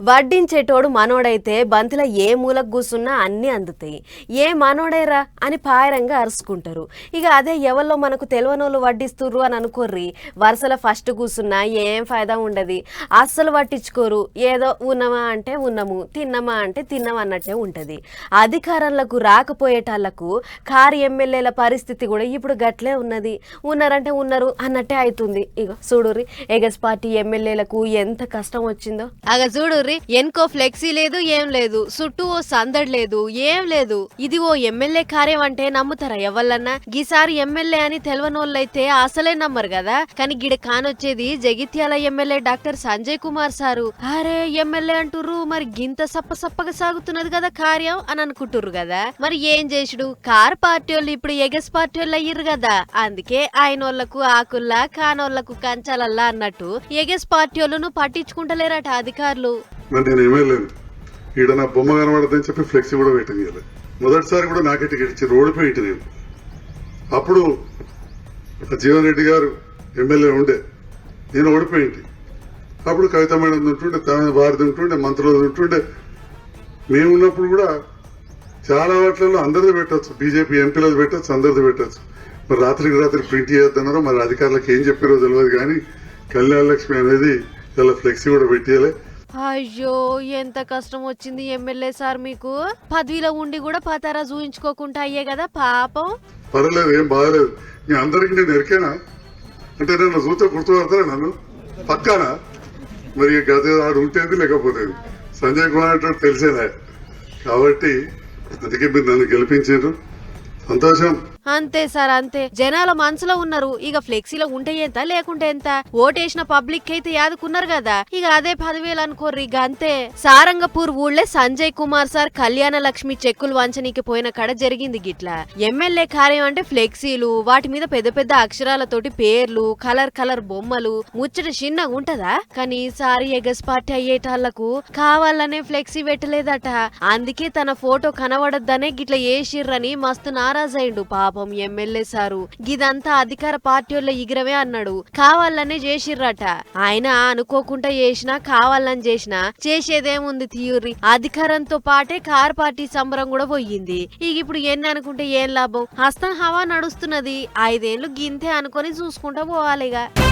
వడ్డించేటోడు మనోడైతే బంతిలో ఏ మూలకు కూసున్నా అన్నీ అందుతాయి. ఏ మనోడైరా అని పాయరంగా అరుచుకుంటారు. ఇక అదే ఎవరిలో మనకు తెలివనోళ్ళు వడ్డిస్తుర్రు అని అనుకోర్రి. వరుసల ఫస్ట్ కూసున్నా ఏం ఫాయిదా ఉండదు. అస్సలు పట్టించుకోరు ఏదో ఉన్నామా అంటే ఉన్నాము తిన్నామా అంటే తిన్నాం అన్నట్టే ఉంటుంది. అధికారంలోకి రాకపోయేటాళ్ళకు కారు ఎమ్మెల్యేల పరిస్థితి కూడా ఇప్పుడు గట్లే ఉన్నది. ఉన్నారంటే ఉన్నారు అన్నట్టే అవుతుంది ఇక చూడుర్రి ఎగస్ పార్టీ ఎమ్మెల్యేలకు ఎంత కష్టం వచ్చిందో. అగ చూడుర్రి ఎన్కో ఫ్లెక్సీ లేదు ఏం లేదు. చుట్టూ ఓ సందడి లేదు ఏం లేదు. ఇది ఓ ఎమ్మెల్యే కార్యం అంటే నమ్ముతారా ఎవళ్ళన్నా? గీసారి ఎమ్మెల్యే అని తెలవనోళ్ళైతే అసలే నమ్మరు కదా. కానీ గిడ కానొచ్చేది Jagtial MLA doctor Sanjay Kumar sir. అరే ఎమ్మెల్యే అంటుర్రు మరి గింత సప్ప సప్పగా సాగుతున్నది కదా కార్యం అని అనుకుంటుర్రు కదా. మరి ఏం చేసుడు? కార్ పార్టీ వాళ్ళు ఇప్పుడు ఎగస్ పార్టీ వాళ్ళు అయ్యారు కదా. అందుకే ఆయన వాళ్ళకు ఆకుల్లా కానోళ్ళకు కంచాలల్లా అన్నట్టు ఎగస్ పార్టీ వాళ్ళను పట్టించుకుంటలేరట అధికారులు. మరి నేను లేను. ఈడ నా బొమ్మ కనబడదని చెప్పి ఫ్లెక్సీ కూడా పెట్టింది మొదటిసారి కూడా నాకే టికెట్ ఇచ్చి ఓడిపోయి ఇంటి నేను. అప్పుడు జీవన్ రెడ్డి గారు ఎమ్మెల్యే ఉండే. నేను ఓడిపోయింది అప్పుడు కవిత మేడం ఉంటుండే తమిళ భారతి ఉంటుండే మంత్రులు ఉంటుండే మేము ఉన్నప్పుడు కూడా చాలా వాటిలలో అందరిది పెట్టచ్చు. బీజేపీ ఎంపీలది పెట్టచ్చు అందరిది పెట్టచ్చు. మరి రాత్రికి రాత్రి ప్రింట్ చేయొద్దన్నారో మరి అధికారులకు ఏం చెప్పారో తెలియదు కానీ కళ్యాణ లక్ష్మి అనేది ఇలా ఫ్లెక్సీ కూడా పెట్టేయాలి. అయ్యో ఎంత కష్టం వచ్చింది ఎమ్మెల్యే సార్ మీకు. పదవిలో ఉండి కూడా పతారా చూయించుకోకుండా అయ్యే కదా పాపం. పర్లేదు ఏం బాగలేదు. మీ అందరికి నేను ఎరికేనా? అంటే నన్ను చూస్తే గుర్తుపడతారా నన్ను? పక్కానా? మరి ఇక గత ఆడు ఉంటేది లేకపోతేది సంజయ్ కుమార్ అంటే తెలిసేదా. కాబట్టి అందుకే మీరు నన్ను గెలిపించారు. సంతోషం. అంతే సార్ అంతే. జనాల మనసులో ఉన్నారు. ఇక ఫ్లెక్సీలో ఉంటే ఎంత లేకుంటే ఎంత? ఓటేసిన పబ్లిక్ అయితే యాదుకున్నారు కదా. ఇక అదే పదివేలు అనుకోర్రి ఇక అంతే. సారంగపూర్ ఊళ్ళే సంజయ్ కుమార్ సార్ కళ్యాణ లక్ష్మి చెక్కులు వంచనీకి పోయిన కడ జరిగింది గిట్లా. ఎమ్మెల్యే కార్యం అంటే ఫ్లెక్సీలు వాటి మీద పెద్ద పెద్ద అక్షరాలతోటి పేర్లు కలర్ కలర్ బొమ్మలు. ముచ్చట చిన్నగా ఉంటదా? కానీ సారి ఎగస్ పార్టీ అయ్యేటాళ్ళకు కావాలనే ఫ్లెక్సీ పెట్టలేదట. అందుకే తన ఫోటో కనబడద్దనే గిట్ల ఏసిర్రని మస్తు నారాజైండు పాపం. MLA sir. గిదంతా అధికార పార్టీ ఎగిరవే ఇగిరవే అన్నాడు. కావాలనే చేసిర్రట. ఆయన అనుకోకుండా చేసినా కావాలని చేసినా చేసేదేముంది తీయుర్రి అధికారంతో పాటే కార్ పార్టీ సంబరం కూడా పోయింది. ఇక ఇప్పుడు ఎన్ని అనుకుంటే ఏం లాభం? హస్తం హవా నడుస్తున్నది. ఐదేళ్ళు గింతే అనుకొని చూసుకుంటా పోవాలిగా.